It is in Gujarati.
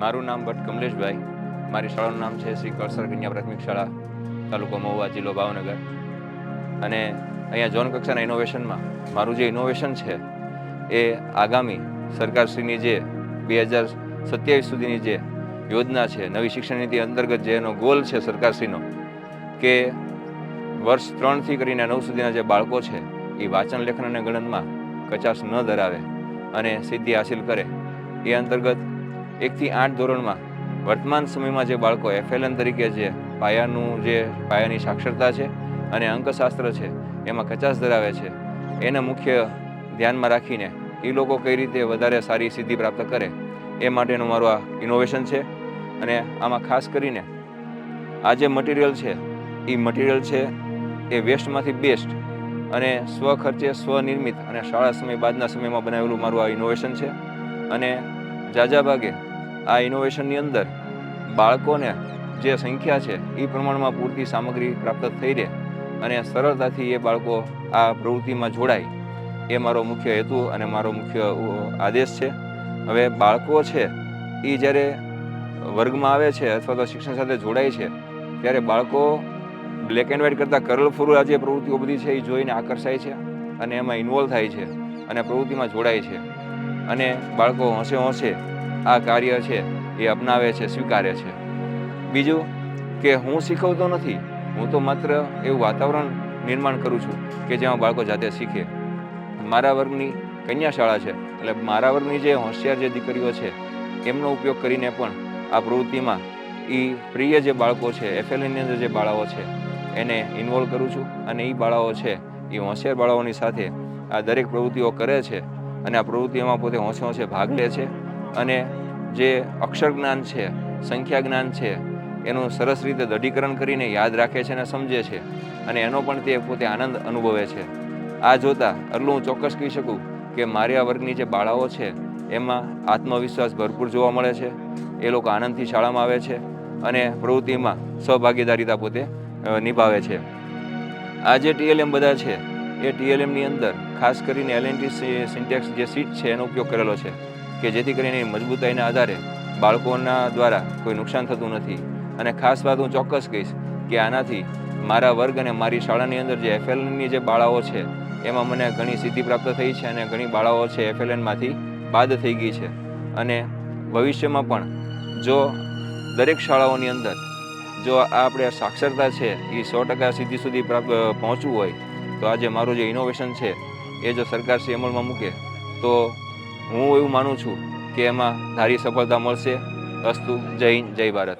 મારું નામ ભટ્ટ કમલેશભાઈ. મારી શાળાનું નામ છે શ્રી કળસર કન્યા પ્રાથમિક શાળા, તાલુકો મહુવા જિલ્લો ભાવનગર. અને અહીંયા ઝોન કક્ષાના ઇનોવેશનમાં મારું જે ઇનોવેશન છે, એ આગામી સરકારશ્રીની જે બે હજાર સત્યાવીસ સુધીની જે યોજના છે, નવી શિક્ષણ નીતિ અંતર્ગત જે એનો ગોલ છે સરકારશ્રીનો, કે વર્ષ ત્રણથી કરીને નવ સુધીના જે બાળકો છે, એ વાંચન, લેખન અને ગણનમાં કચાશ ન ધરાવે અને સિદ્ધિ હાસિલ કરે. એ અંતર્ગત એકથી આઠ ધોરણમાં. વર્તમાન સમયમાં જે બાળકો એફએલએન તરીકે જે પાયાનું જે પાયાની સાક્ષરતા છે અને અંકશાસ્ત્ર છે, એમાં કચાશ ધરાવે છે. એને મુખ્ય ધ્યાનમાં રાખીને એ લોકો કઈ રીતે વધારે સારી સિદ્ધિ પ્રાપ્ત કરે, એ માટેનું મારું આ ઇનોવેશન છે. અને આમાં ખાસ કરીને આ જે મટીરિયલ છે એ મટીરિયલ છે એ વેસ્ટમાંથી બેસ્ટ અને સ્વખર્ચે સ્વનિર્મિત અને શાળા સમય બાદના સમયમાં બનાવેલું મારું આ ઇનોવેશન છે. અને જાજા ભાગે આ ઇનોવેશનની અંદર બાળકોને જે સંખ્યા છે, એ પ્રમાણમાં પૂરતી સામગ્રી પ્રાપ્ત થઈ રહે અને સરળતાથી એ બાળકો આ પ્રવૃત્તિમાં જોડાય, એ મારો મુખ્ય હેતુ અને મારો મુખ્ય આદેશ છે. હવે બાળકો છે, એ જ્યારે વર્ગમાં આવે છે અથવા તો શિક્ષણ સાથે જોડાય છે, ત્યારે બાળકો બ્લેક એન્ડ વ્હાઇટ કરતાં કલરફુલ આ જે પ્રવૃત્તિઓ બધી છે એ જોઈને આકર્ષાય છે અને એમાં ઇન્વોલ્વ થાય છે અને પ્રવૃત્તિમાં જોડાય છે. અને બાળકો હોંશે હોંશે આ કાર્ય છે, એ અપનાવે છે, સ્વીકારે છે. બીજું કે હું શીખવતો નથી, હું તો માત્ર એવું વાતાવરણ નિર્માણ કરું છું કે જેમાં બાળકો જાતે શીખે. મારા વર્ગની કન્યા શાળા છે, એટલે મારા વર્ગની જે હોશિયાર જે દીકરીઓ છે, એમનો ઉપયોગ કરીને પણ આ પ્રવૃત્તિમાં એ પ્રિય જે બાળકો છે, એફએલએનની અંદર જે બાળાઓ છે, એને ઇન્વોલ્વ કરું છું અને એ બાળાઓ છે એ હોશિયાર બાળાઓની સાથે આ દરેક પ્રવૃત્તિઓ કરે છે અને આ પ્રવૃત્તિઓમાં પોતે હોંશે હોંશે ભાગ લે છે. અને જે અક્ષર જ્ઞાન છે, સંખ્યા જ્ઞાન છે, એનું સરસ રીતે દઢીકરણ કરીને યાદ રાખે છે અને સમજે છે. અને એનો પણ તે પોતે આનંદ અનુભવે છે. આ જોતાં એટલું હું ચોક્કસ કહી શકું કે મારી આ વર્ગની જે બાળાઓ છે, એમાં આત્મવિશ્વાસ ભરપૂર જોવા મળે છે. એ લોકો આનંદથી શાળામાં આવે છે અને પ્રવૃત્તિમાં સહભાગીદારીતા પોતે નિભાવે છે. આ જે ટીએલએમ બધા છે, એ ટીએલએમની અંદર ખાસ કરીને એલએનટી સિન્ટેક્સ જે સીટ છે, એનો ઉપયોગ કરેલો છે. કે જેથી કરીને મજબૂતાઈના આધારે બાળકોના દ્વારા કોઈ નુકસાન થતું નથી. અને ખાસ વાત હું ચોક્કસ કહીશ કે આનાથી મારા વર્ગ અને મારી શાળાની અંદર જે એફએલએનની જે બાળાઓ છે, એમાં મને ઘણી સિદ્ધિ પ્રાપ્ત થઈ છે અને ઘણી બાળાઓ છે એફએલએનમાંથી બાદ થઈ ગઈ છે. અને ભવિષ્યમાં પણ જો દરેક શાળાઓની અંદર જો આ આપણે સાક્ષરતા છે, એ સો ટકા સિદ્ધિ સુધી પ્રાપ્ત પહોંચવું હોય, તો આજે મારું જે ઇનોવેશન છે, એ જો સરકાર શ્રી અમલમાં મૂકે, તો હું એવું માનું છું કે એમાં ધારી સફળતા મળશે. અસ્તુ જય હિન્દ જય ભારત.